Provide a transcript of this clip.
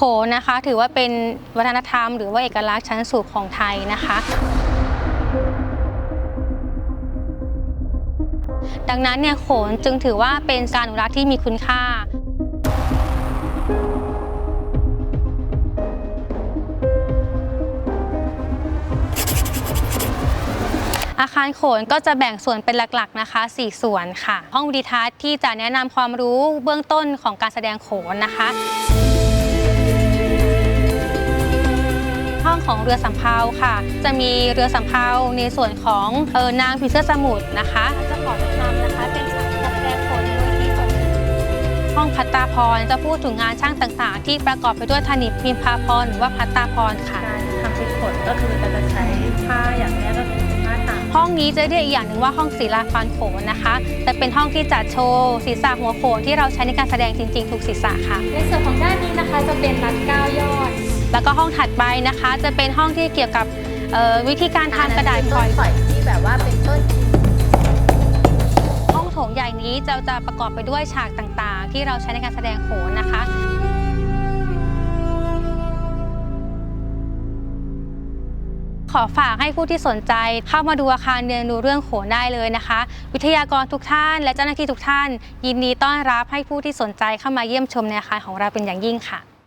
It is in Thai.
โขนนะคะ ถือว่าเป็นวัฒนธรรม หรือว่าเอกลักษณ์ชั้นสูงของไทยนะคะดังนั้นเนี่ยโขนจึงถือว่าเป็นการอนุรักษ์ที่มีคุณค่า อาคารโขนก็จะแบ่งส่วนเป็นหลักๆนะคะ 4 ส่วนค่ะ ห้องวิดิทัศน์ที่จะแนะนำความรู้เบื้องต้นของการแสดงโขนนะคะ ของเรือสำเภาค่ะ จะมีเรือสำเภาในส่วนของเออนางผีเสื้อสมุทรนะคะจะขอแนะนำนะคะเป็นฉากการแสดงโขนมูลที่สงห้องพัตตาพรจะพูดถึงงานช่างต่างๆ ที่ประกอบไปด้วยธนิตพิมพาพรหรือว่าพัตตาพรค่ะการทำชิ้นขนก็คือจะใช้ผ้าอย่างเนี้ยก็คือผ้าตามห้องนี้จะเรียกอีกอย่างหนึ่งว่าห้องศิลาฟันโขนนะคะแต่เป็นห้องที่จัดโชว์ศีรษะหัวโขนที่เราใช้ในการแสดงจริงๆ ทุกศีรษะค่ะ ในส่วนของด้านนี้นะคะจะเป็นรัดเก้ายอด แล้วก็ห้องถัดไปนะคะ จะเป็นห้องที่เกี่ยวกับเอ่อวิธีการทำกระดาษต้อนย ฝอยที่แบบว่าเป็นต้นห้องโถงใหญ่นี้จะจะประกอบไปด้วยฉากต่างๆ ที่เราใช้ในการแสดงโขนนะคะ ขอฝากให้ผู้ที่สนใจเข้ามาดูอาคารเรียนรู้เรื่องโขนได้เลยนะคะ วิทยากรทุกท่าน และเจ้าหน้าที่ทุกท่าน ยินดีต้อนรับให้ผู้ที่สนใจเข้ามาเยี่ยมชมในอาคารของเราเป็นอย่างยิ่งค่ะ